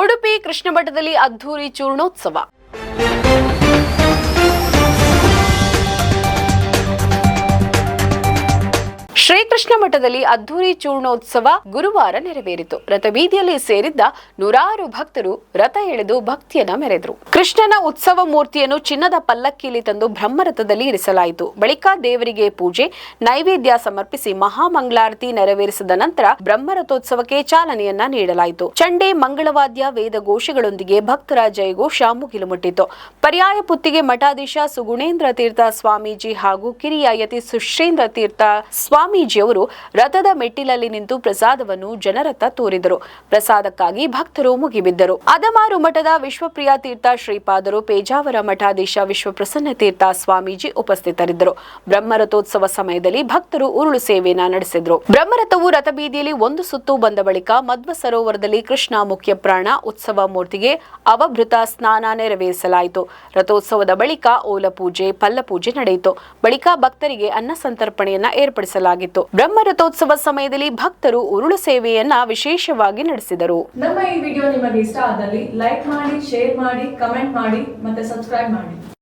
ಉಡುಪಿ ಕೃಷ್ಣ ಮಠದಲ್ಲಿ ಅದ್ದೂರಿ ಚೂರ್ಣೋತ್ಸವ. ಶ್ರೀಕೃಷ್ಣ ಮಠದಲ್ಲಿ ಅದ್ದೂರಿ ಚೂರ್ಣೋತ್ಸವ ಗುರುವಾರ ನೆರವೇರಿತು. ರಥಬೀದಿಯಲ್ಲಿ ಸೇರಿದ್ದ ನೂರಾರು ಭಕ್ತರು ರಥ ಎಳೆದು ಭಕ್ತಿಯನ್ನ ಮೆರೆದರು. ಕೃಷ್ಣನ ಉತ್ಸವ ಮೂರ್ತಿಯನ್ನು ಚಿನ್ನದ ಪಲ್ಲಕ್ಕಿಯಲ್ಲಿ ತಂದು ಬ್ರಹ್ಮರಥದಲ್ಲಿ ಇರಿಸಲಾಯಿತು. ಬಳಿಕ ದೇವರಿಗೆ ಪೂಜೆ, ನೈವೇದ್ಯ ಸಮರ್ಪಿಸಿ ಮಹಾಮಂಗಳಾರತಿ ನೆರವೇರಿಸಿದ ನಂತರ ಬ್ರಹ್ಮರಥೋತ್ಸವಕ್ಕೆ ಚಾಲನೆಯನ್ನ ನೀಡಲಾಯಿತು. ಚಂಡೆ, ಮಂಗಳವಾದ್ಯ, ವೇದ ಘೋಷಗಳೊಂದಿಗೆ ಭಕ್ತರ ಜಯಘೋಷ ಮುಗಿಲು ಮುಟ್ಟಿತು. ಪರ್ಯಾಯ ಪುತ್ತಿಗೆ ಮಠಾಧೀಶ ಸುಗುಣೇಂದ್ರ ತೀರ್ಥ ಸ್ವಾಮೀಜಿ ಹಾಗೂ ಕಿರಿಯ ಯತಿ ಸುಶ್ರೇಂದ್ರ ತೀರ್ಥ ಸ್ವಾಮೀಜಿಯವರು ರಥದ ಮೆಟ್ಟಿಲಲ್ಲಿ ನಿಂತು ಪ್ರಸಾದವನ್ನು ಜನರತ್ತ ತೋರಿದರು. ಪ್ರಸಾದಕ್ಕಾಗಿ ಭಕ್ತರು ಮುಗಿಬಿದ್ದರು. ಅದಮಾರು ಮಠದ ವಿಶ್ವಪ್ರಿಯ ತೀರ್ಥ ಶ್ರೀಪಾದರು ಪೇಜಾವರ ಮಠಾಧೀಶ ವಿಶ್ವಪ್ರಸನ್ನ ತೀರ್ಥ ಸ್ವಾಮೀಜಿ ಉಪಸ್ಥಿತರಿದ್ದರು. ಬ್ರಹ್ಮರಥೋತ್ಸವ ಸಮಯದಲ್ಲಿ ಭಕ್ತರು ಉರುಳು ಸೇವೆಯನ್ನ ನಡೆಸಿದ್ರು. ಬ್ರಹ್ಮರಥವು ರಥಬೀದಿಯಲ್ಲಿ ಒಂದು ಸುತ್ತು ಬಂದ ಬಳಿಕ ಮಧ್ವ ಸರೋವರದಲ್ಲಿ ಕೃಷ್ಣ ಮುಖ್ಯ ಪ್ರಾಣ ಉತ್ಸವ ಮೂರ್ತಿಗೆ ಅವಭೃತ ಸ್ನಾನ ನೆರವೇರಿಸಲಾಯಿತು. ರಥೋತ್ಸವದ ಬಳಿಕ ಓಲ ಪೂಜೆ ಪಲ್ಲ ಪೂಜೆ ನಡೆಯಿತು. ಬಳಿಕ ಭಕ್ತರಿಗೆ ಅನ್ನ ಸಂತರ್ಪಣೆಯನ್ನ ಏರ್ಪಡಿಸಲಾಗಿತ್ತು ಬ್ರಹ್ಮರಥೋತ್ಸವ ಸಮಯದಲ್ಲಿ ಭಕ್ತರು ಉರುಳು ಸೇವೆಯನ್ನ ವಿಶೇಷವಾಗಿ ನಡೆಸಿದರು. ನಮ್ಮ ಈ ವಿಡಿಯೋ ನಿಮಗೆ ಇಷ್ಟ ಆದಲ್ಲಿ ಲೈಕ್ ಮಾಡಿ, ಶೇರ್ ಮಾಡಿ, ಕಮೆಂಟ್ ಮಾಡಿ ಮತ್ತೆ ಸಬ್ಸ್ಕ್ರೈಬ್ ಮಾಡಿ.